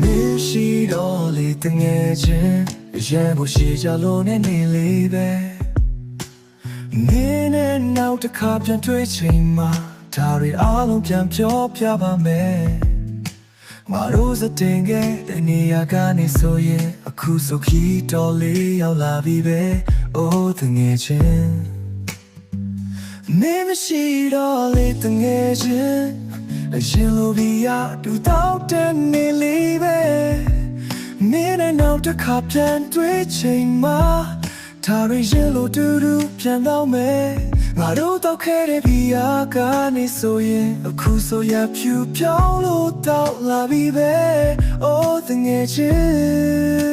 မင်းရှိတော့လေတငယ်ချင်းရဲဖို့ရှိကြလို့နဲ့နေလေးပဲမင်းနဲ့နောက်တစ်ခါပြန်တွေ့ချိန်မှာဒါတွေအားလုံးပြန်ပြောပြပါမယ်မတို့စတင်ခဲ့တဲ့နေရာကနေဆိုရင်အခုဆိုခီတော်လေးရောက်လာပြီပဲအိုးတငယ်ချင်းမင်းမရှိတော့လေတငယ်ချင်း အရှင်လိုဘီယာဒူတော့တဲ့နေလေးပဲမင်းနဲ့နောက်တစ်ခါပြန်တွေ့ချိန်မှာဒါရီရင်လိုတူတူပြန်တော့မယ်ငါတို့တော့ခဲ့တဲ့ဘီယာကနေဆိုရင်အခုဆိုရဖြူပြောင်းလို့တော့လာပြီပဲအိုးတငယ်ချင်း